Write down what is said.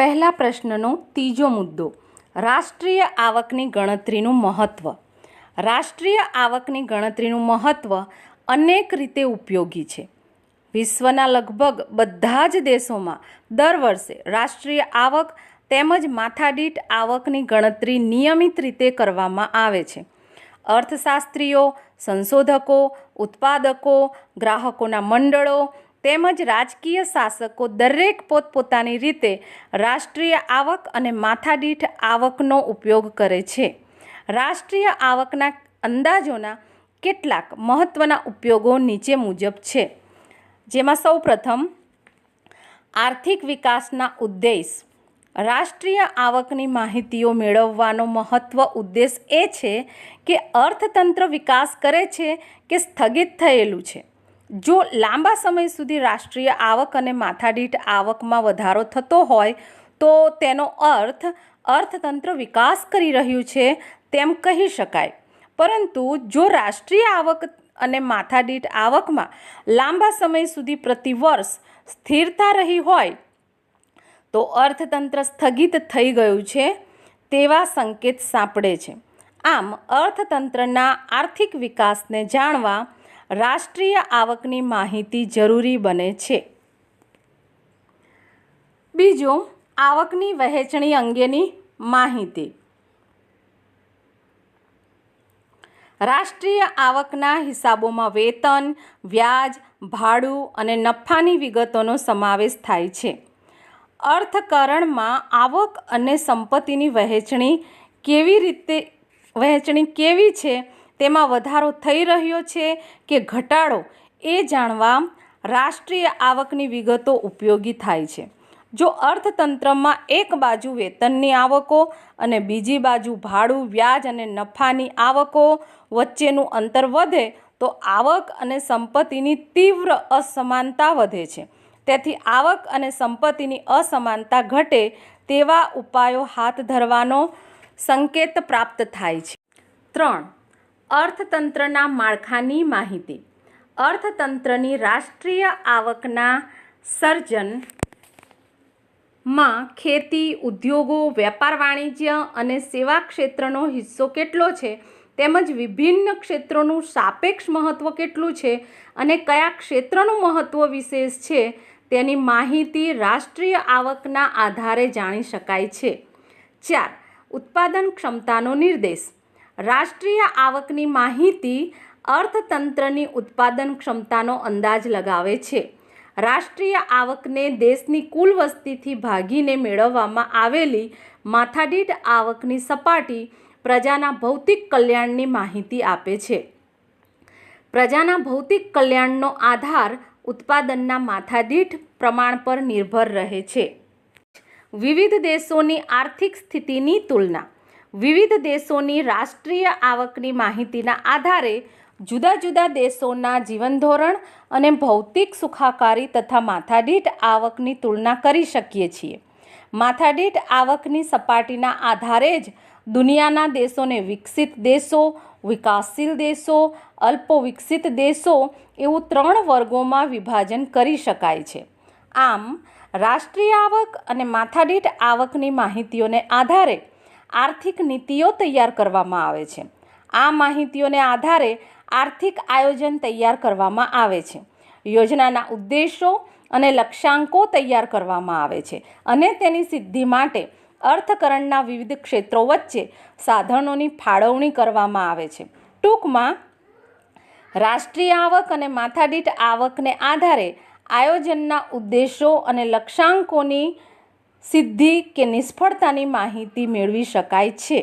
પહેલા પ્રશ્નનો ત્રીજો મુદ્દો. રાષ્ટ્રીય આવકની ગણતરીનું મહત્ત્વ રાષ્ટ્રીય આવકની ગણતરીનું મહત્ત્વ અનેક રીતે ઉપયોગી છે. વિશ્વના લગભગ બધા જ દેશોમાં દર વર્ષે રાષ્ટ્રીય આવક તેમજ માથાદીઠ આવકની ગણતરી નિયમિત રીતે કરવામાં આવે છે. અર્થશાસ્ત્રીઓ, સંશોધકો, ઉત્પાદકો, ગ્રાહકોના મંડળો તેમજ રાજકીય શાસકો દરેક પોતપોતાની રીતે રાષ્ટ્રીય આવક અને માથાદીઠ આવકનો ઉપયોગ કરે છે. રાષ્ટ્રીય આવકના અંદાજોના કેટલાક મહત્ત્વના ઉપયોગો નીચે મુજબ છે. જેમાં સૌપ્રથમ આર્થિક વિકાસના ઉદ્દેશ. રાષ્ટ્રીય આવકની માહિતીઓ મેળવવાનો મહત્ત્વ ઉદ્દેશ એ છે કે અર્થતંત્ર વિકાસ કરે છે કે સ્થગિત થયેલું છે. જો લાંબા સમય સુધી રાષ્ટ્રીય આવક અને માથાદીઠ આવકમાં વધારો થતો હોય, તો તેનો અર્થ અર્થતંત્ર વિકાસ કરી રહ્યું છે તેમ કહી શકાય. પરંતુ જો રાષ્ટ્રીય આવક અને માથાદીઠ આવકમાં લાંબા સમય સુધી પ્રતિવર્ષ સ્થિરતા રહી હોય, તો અર્થતંત્ર સ્થગિત થઈ ગયું છે તેવા સંકેત સાંપડે છે. આમ, અર્થતંત્રના આર્થિક વિકાસને જાણવા રાષ્ટ્રીય આવકની માહિતી જરૂરી બને છે. બીજો, આવકની વહેંચણી અંગેની માહિતી. રાષ્ટ્રીય આવકના હિસાબોમાં વેતન, વ્યાજ, ભાડું અને નફાની વિગતોનો સમાવેશ થાય છે. અર્થકરણમાં આવક અને સંપત્તિની વહેંચણી કેવી રીતે, વહેંચણી કેવી છે તેમાં વધારો થઈ રહ્યો છે કે ઘટાડો એ જાણવા રાષ્ટ્રીય આવકની વિગતો ઉપયોગી થાય છે. જો અર્થતંત્રમાં એક બાજુ વેતનની આવકો અને બીજી બાજુ ભાડું, વ્યાજ અને નફાની આવકો વચ્ચેનું અંતર વધે, તો આવક અને સંપત્તિની તીવ્ર અસમાનતા વધે છે. તેથી આવક અને સંપત્તિની અસમાનતા ઘટે તેવા ઉપાયો હાથ ધરવાનો સંકેત પ્રાપ્ત થાય છે. ત્રણ અર્થતંત્રના માળખાની માહિતી. અર્થતંત્રની રાષ્ટ્રીય આવકના સર્જનમાં ખેતી, ઉદ્યોગો, વેપાર, વાણિજ્ય અને સેવા ક્ષેત્રનો હિસ્સો કેટલો છે? તેમજ વિભિન્ન ક્ષેત્રોનું સાપેક્ષ મહત્ત્વ કેટલું છે? અને કયા ક્ષેત્રનું મહત્ત્વ વિશેષ છે? તેની માહિતી રાષ્ટ્રીય આવકના આધારે જાણી શકાય છે. ચાર, ઉત્પાદન ક્ષમતાનો નિર્દેશ. રાષ્ટ્રીય આવકની માહિતી અર્થતંત્રની ઉત્પાદન ક્ષમતાનો અંદાજ લગાવે છે. રાષ્ટ્રીય આવકને દેશની કુલ વસ્તીથી ભાગીને મેળવવામાં આવેલી માથાદીઠ આવકની સપાટી પ્રજાના ભૌતિક કલ્યાણની માહિતી આપે છે. પ્રજાના ભૌતિક કલ્યાણનો આધાર ઉત્પાદનના માથાદીઠ પ્રમાણ પર નિર્ભર રહે છે. વિવિધ દેશોની આર્થિક સ્થિતિની તુલના વિવિધ દેશોની રાષ્ટ્રીય આવકની માહિતીના આધારે જુદા જુદા દેશોના જીવનધોરણ અને ભૌતિક સુખાકારી તથા માથાદીઠ આવકની તુલના કરી શકીએ છીએ. માથાદીઠ આવકની સપાટીના આધારે જ દુનિયાના દેશોને વિકસિત દેશો, વિકાસશીલ દેશો અલ્પ વિકસિત દેશો એવું ત્રણ વર્ગોમાં વિભાજન કરી શકાય છે. આમ, રાષ્ટ્રીય આવક અને માથાદીઠ આવકની માહિતીઓને આધારે આર્થિક નીતિઓ તૈયાર કરવામાં આવે છે. આ માહિતીઓને આધારે આર્થિક આયોજન તૈયાર કરવામાં આવે છે. યોજનાના ઉદ્દેશો અને લક્ષ્યાંકો તૈયાર કરવામાં આવે છે અને તેની સિદ્ધિ માટે અર્થકરણના વિવિધ ક્ષેત્રો વચ્ચે સાધનોની ફાળવણી કરવામાં આવે છે. ટૂંકમાં, રાષ્ટ્રીય આવક અને માથાદીઠ આવકને આધારે આયોજનના ઉદ્દેશો અને લક્ષ્યાંકોની સિદ્ધિ કે નિષ્ફળતાની માહિતી મેળવી શકાય છે.